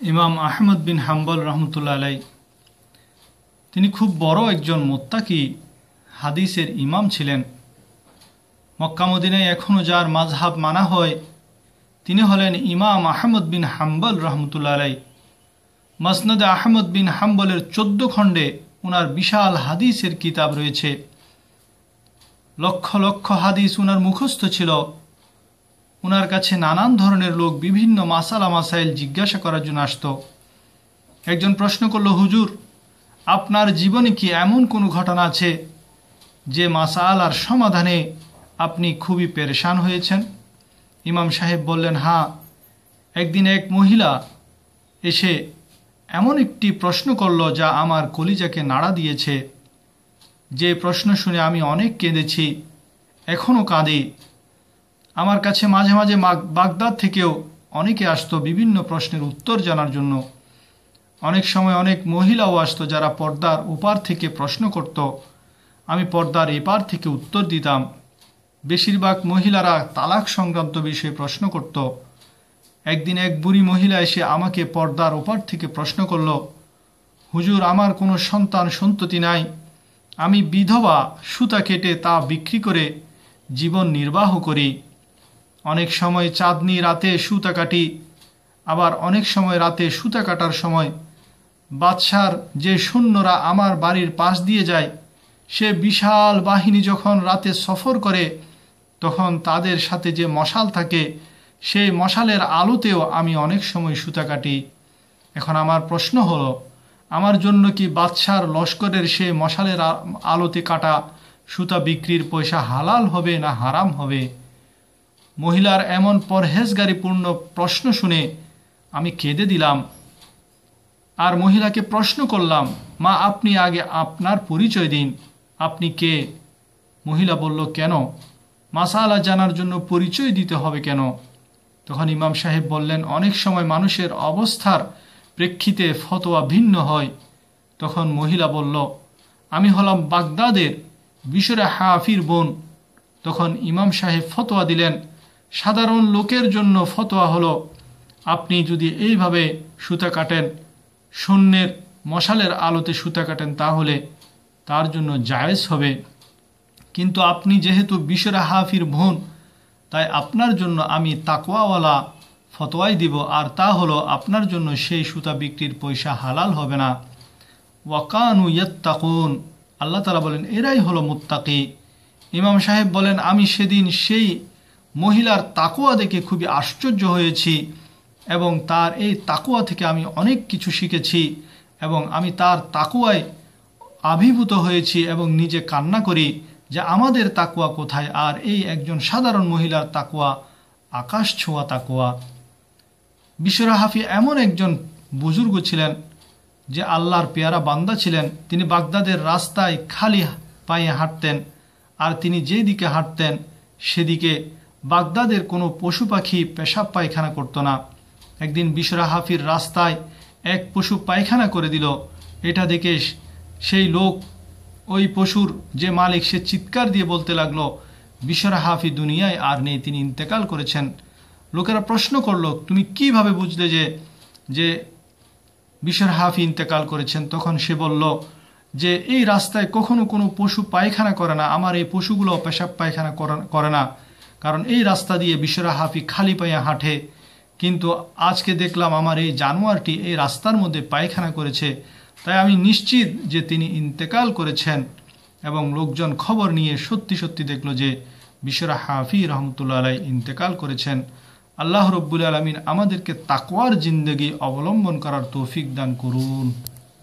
ইমাম আহমদ বিন হাম্বল রহমতুল্লা আলাই তিনি খুব বড় একজন মোত্তাকি হাদিসের ইমাম ছিলেন। মক্কামদিনায় এখনও যার মাঝহাব মানা হয়, তিনি হলেন ইমাম আহমদ বিন হাম্বল রহমতুল্লা আলাই মসনদ আহমদ বিন হাম্বলের চোদ্দ খণ্ডে ওনার বিশাল হাদিসের কিতাব রয়েছে। লক্ষ লক্ষ হাদিস উনার মুখস্থ ছিল। ওনার কাছে নানান ধরনের লোক বিভিন্ন মাসালা মাসাইল জিজ্ঞাসা করার জন্য আসত। একজন প্রশ্ন করল, হুজুর, আপনার জীবনে কি এমন কোনো ঘটনা আছে যে মাসালার সমাধানে আপনি খুবই পেরেশান হয়েছেন? ইমাম সাহেব বললেন হ্যাঁ একদিন এক মহিলা এসে এমন একটি প্রশ্ন করল যা আমার কলিজাকে নাড়া দিয়েছে। যে প্রশ্ন শুনে আমি অনেক কেঁদেছি এখনও কাঁদি। আমার কাছে মাঝে মাঝে বাগদাদ থেকেও অনেকে আসতো বিভিন্ন প্রশ্নের উত্তর জানার জন্য। অনেক সময় অনেক মহিলাও আসতো যারা পর্দার ওপার থেকে প্রশ্ন করত। আমি পর্দার এপার থেকে উত্তর দিতাম। বেশিরভাগ মহিলারা তালাক সংক্রান্ত বিষয়ে প্রশ্ন করত। একদিন এক বুড়ি মহিলা এসে আমাকে পর্দার ওপার থেকে প্রশ্ন করল, হুজুর, আমার কোনো সন্তান সন্ততি নাই। আমি বিধবা সুতা কেটে তা বিক্রি করে জীবন নির্বাহ করি। অনেক সময় চাঁদনি রাতে সুতা কাটি, আবার অনেক সময় রাতে সুতা কাটার সময়। বাদশার যে সৈন্যরা আমার বাড়ির পাশ দিয়ে যায়, সে বিশাল বাহিনী যখন রাতে সফর করে, তখন তাদের সাথে যে মশাল থাকে, সেই মশালের আলোতেও আমি অনেক সময় সুতা কাটি। এখন আমার প্রশ্ন হলো, আমার জন্য কি বাদশার লস্করের সে মশালের আলোতে কাটা সুতা বিক্রির পয়সা হালাল হবে না হারাম হবে? মহিলার এমন পরহেজগারিপূর্ণ প্রশ্ন শুনে আমি কেঁদে দিলাম। আর মহিলাকে প্রশ্ন করলাম, মা, আপনি আগে আপনার পরিচয় দিন। আপনি কে? মহিলা বলল, কেন? মাসালা জানার জন্য পরিচয় দিতে হবে কেন? তখন ইমাম সাহেব বললেন, অনেক সময় মানুষের অবস্থার প্রেক্ষিতে ফতোয়া ভিন্ন হয়। তখন মহিলা বলল, আমি হলাম বাগদাদের বিশরে হাফির বোন। তখন ইমাম সাহেব ফতোয়া দিলেন সাধারণ লোকের জন্য ফতোয়া হলো, আপনি যদি এইভাবে সুতা কাটেন শূন্যের মশালের আলোতে সুতা কাটেন তাহলে তার জন্য জায়েজ হবে। কিন্তু আপনি যেহেতু বিশরা হাফির বোন, তাই আপনার জন্য আমি তাকওয়াওয়ালা ফতোয়াই দিব, আর তা হলো আপনার জন্য সেই সুতা বিক্রির পয়সা হালাল হবে না। ওয়াকানু ইয়াত্তাকুন, আল্লাহ তালা বলেন, এরাই হলো মুত্তাকি। ইমাম সাহেব বলেন, আমি সেদিন সেই মহিলার তাকুয়া দেখে খুবই আশ্চর্য হয়েছি এবং তার এই তাকুয়া থেকে আমি অনেক কিছু শিখেছি এবং আমি তার তাকুয়ায় আবির্ভূত হয়েছি এবং নিজে কান্না করি যে আমাদের তাকুয়া কোথায় আর এই একজন সাধারণ মহিলার তাকুয়া আকাশ ছোঁয়া তাকুয়া বিশ্বরা হাফি এমন একজন বুজুর্গ ছিলেন যে আল্লাহর পেয়ারা বান্দা ছিলেন। তিনি বাগদাদের রাস্তায় খালি পায়ে হাঁটতেন আর তিনি যেদিকে হাঁটতেন সেদিকে বাগদাদের কোনো পশু পাখি পেশাব পায়খানা করতো না। একদিন বিশরা হাফির রাস্তায় এক পশু পায়খানা করে দিল। এটা দেখে সেই লোক ওই পশুর যে মালিক সে চিৎকার দিয়ে বলতে লাগল বিশরা হাফি দুনিয়ায় আর নেই, তিনি ইন্তেকাল করেছেন। লোকেরা প্রশ্ন করল, তুমি কীভাবে বুঝলে যে যে বিশর হাফি ইন্তেকাল করেছেন? তখন সে বলল, যে এই রাস্তায় কখনো কোনো পশু পায়খানা করে না, আমার এই পশুগুলো পেশাব পায়খানা করে না। কারণ এই রাস্তা দিয়ে বিশ্বরা হাফি খালি পায়ে হাঁটে। কিন্তু আজকে দেখলাম আমার এই জানোয়ারটি এই রাস্তার মধ্যে পায়খানা করেছে। তাই আমি নিশ্চিত যে তিনি ইন্তেকাল করেছেন এবং লোকজন খবর নিয়ে সত্যি সত্যি দেখল যে বিশ্বরা হাফি রহমতুল্লা আলাই ইন্তেকাল করেছেন। আল্লাহ রব্বুল আলমিন আমাদেরকে তাকওয়ার জিন্দগি অবলম্বন করার তৌফিক দান করুন।